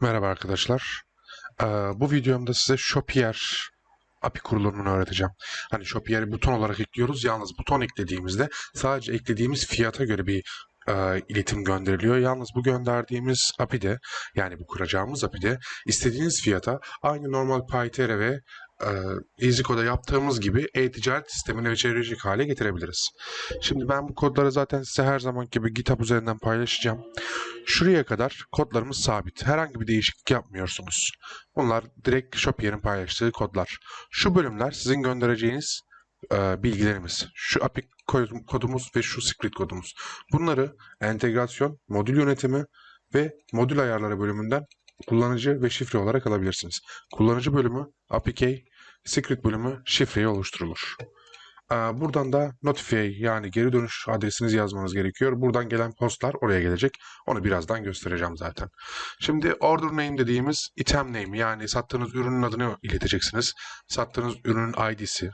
Merhaba arkadaşlar. Ee, bu videomda size Shopier API kurulumunu öğreteceğim. Hani Shopier'i buton olarak ekliyoruz. Yalnız buton eklediğimizde sadece eklediğimiz fiyata göre bir e, iletim gönderiliyor. Yalnız bu gönderdiğimiz API'de yani bu kuracağımız API'de istediğiniz fiyata aynı normal PyTR ve e, EasyCode'a yaptığımız gibi e-ticaret sistemine ve çevrecilik hale getirebiliriz. Şimdi ben bu kodları zaten size her zaman gibi GitHub üzerinden paylaşacağım. Şuraya kadar kodlarımız sabit. Herhangi bir değişiklik yapmıyorsunuz. Bunlar direkt Shopier'in paylaştığı kodlar. Şu bölümler sizin göndereceğiniz e, bilgilerimiz. Şu API ko- kodumuz ve şu script kodumuz. Bunları entegrasyon, modül yönetimi ve modül ayarları bölümünden kullanıcı ve şifre olarak alabilirsiniz. Kullanıcı bölümü API script bölümü şifreyi oluşturulur. Ee, Buradan da notify yani geri dönüş adresinizi yazmanız gerekiyor. Buradan gelen postlar oraya gelecek. Onu birazdan göstereceğim zaten. Şimdi order name dediğimiz item name yani sattığınız ürünün adını ileteceksiniz. Sattığınız ürünün ID'si,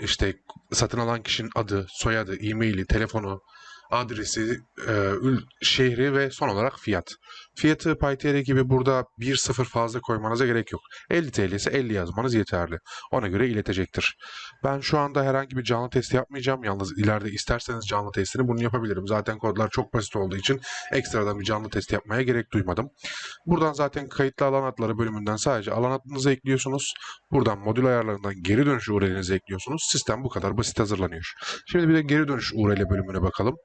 işte satın alan kişinin adı, soyadı, e-maili, telefonu, adresi, e, şehri ve son olarak fiyat. Fiyatı PyTR gibi burada 1-0 fazla koymanıza gerek yok. 50 TL ise 50 yazmanız yeterli. Ona göre iletecektir. Ben şu anda herhangi bir canlı testi yapmayacağım. Yalnız ileride isterseniz canlı testini bunu yapabilirim. Zaten kodlar çok basit olduğu için ekstradan bir canlı test yapmaya gerek duymadım. Buradan zaten kayıtlı alan adları bölümünden sadece alan adınızı ekliyorsunuz. Buradan modül ayarlarından geri dönüş URL'inizi ekliyorsunuz. Sistem bu kadar basit hazırlanıyor. Şimdi bir de geri dönüş URL bölümüne bakalım.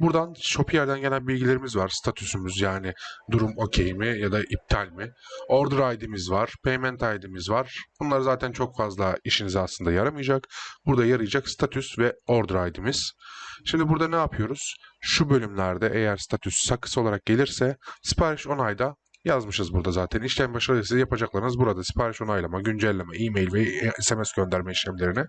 Buradan Shopier'den gelen bilgilerimiz var. Statüsümüz yani durum okey mi ya da iptal mi? Order ID'miz var, payment ID'miz var. Bunlar zaten çok fazla işinize aslında yaramayacak. Burada yarayacak statüs ve order ID'miz. Şimdi burada ne yapıyoruz? Şu bölümlerde eğer statüs sakız olarak gelirse sipariş onayda yazmışız burada zaten. İşlem başarısız yapacaklarınız burada sipariş onaylama, güncelleme, e-mail ve SMS gönderme işlemlerini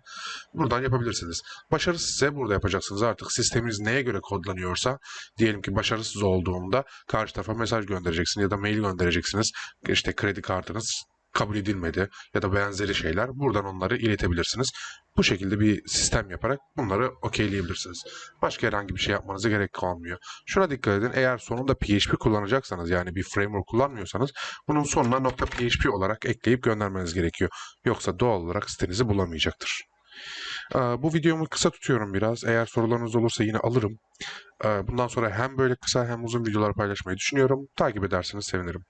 buradan yapabilirsiniz. Başarısız ise burada yapacaksınız. Artık sisteminiz neye göre kodlanıyorsa diyelim ki başarısız olduğunda karşı tarafa mesaj göndereceksiniz ya da mail göndereceksiniz. İşte kredi kartınız kabul edilmedi ya da benzeri şeyler buradan onları iletebilirsiniz. Bu şekilde bir sistem yaparak bunları okeyleyebilirsiniz. Başka herhangi bir şey yapmanıza gerek kalmıyor. Şuna dikkat edin. Eğer sonunda PHP kullanacaksanız yani bir framework kullanmıyorsanız bunun sonuna .php olarak ekleyip göndermeniz gerekiyor. Yoksa doğal olarak sitenizi bulamayacaktır. Ee, Bu videomu kısa tutuyorum biraz. Eğer sorularınız olursa yine alırım. Ee, Bundan sonra hem böyle kısa hem uzun videolar paylaşmayı düşünüyorum. Takip ederseniz sevinirim.